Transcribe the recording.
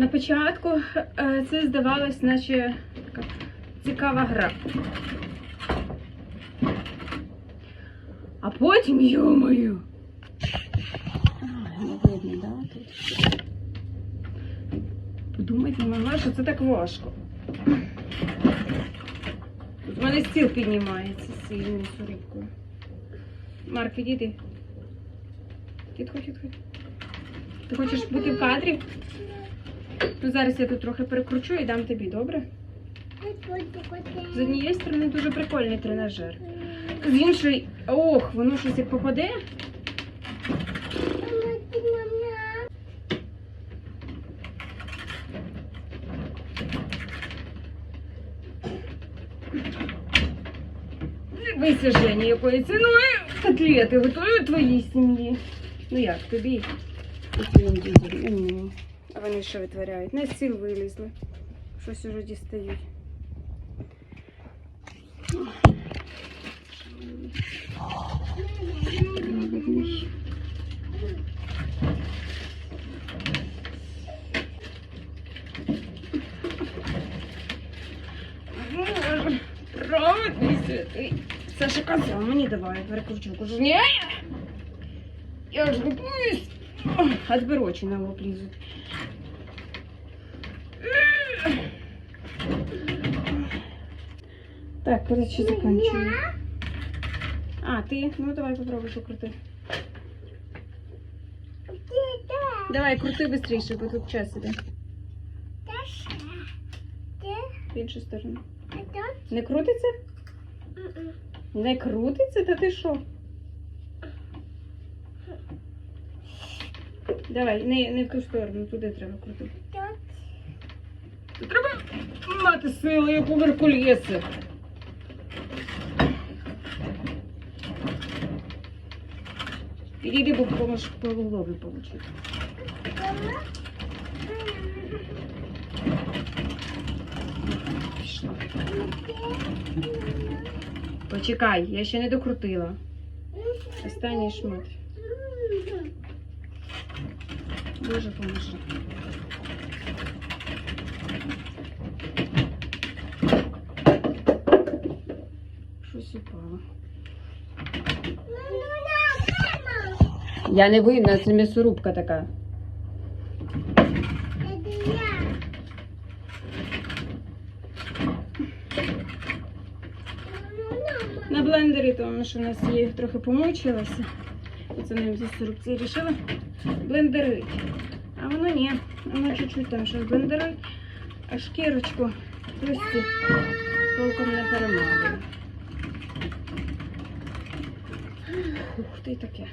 На початку е, це здавалось, наче така цікава гра. А потім, йомою. Подумати не могла, що це так важко. Тут в мене стіл піднімається з цією місорибкою. Марк, відійди. Підходь, підходь. Ти хочеш бути в кадрі? Ну, зараз я тут трохи перекручу і дам тобі, добре? З однієї сторони дуже прикольний тренажер. З іншої, ох, воно щось як попаде. Дивися, Женя, якою ціною котлети готують твоїй сім'ї. Ну як, тобі? і твоїм дітям. М. А вони що витворяють? На стіл вилізли. Щось уже дістають. Правильний. Правильний святий. Саша казав, мені давай, я перекручу. Кажу, ні. Я ж готуюсь. А тепер очі на лоб лізуть. Так, короче, заканчиваю. А, ты? Ну давай попробуй покрути. Давай, крути быстрее, бо тут час іде. В іншу сторону. Не крутиться? Не крутиться? Та ти що? Давай, не, не в ту сторону, туди треба крутити. Треба мати сили, як у Геркулеса. Підійди, бо поможеш по голові получити. Пішла. Почекай, я ще не докрутила. Останній шмат. Дуже поможи. Щось упало. Я не винна, це м'ясорубка така. На блендері, тому що у нас є трохи помучилася. І це нам зі сорубці рішила блендерить. А воно ні, воно чуть-чуть там щось блендерить, а шкірочку листі толком не перемагає. Ух ти таке.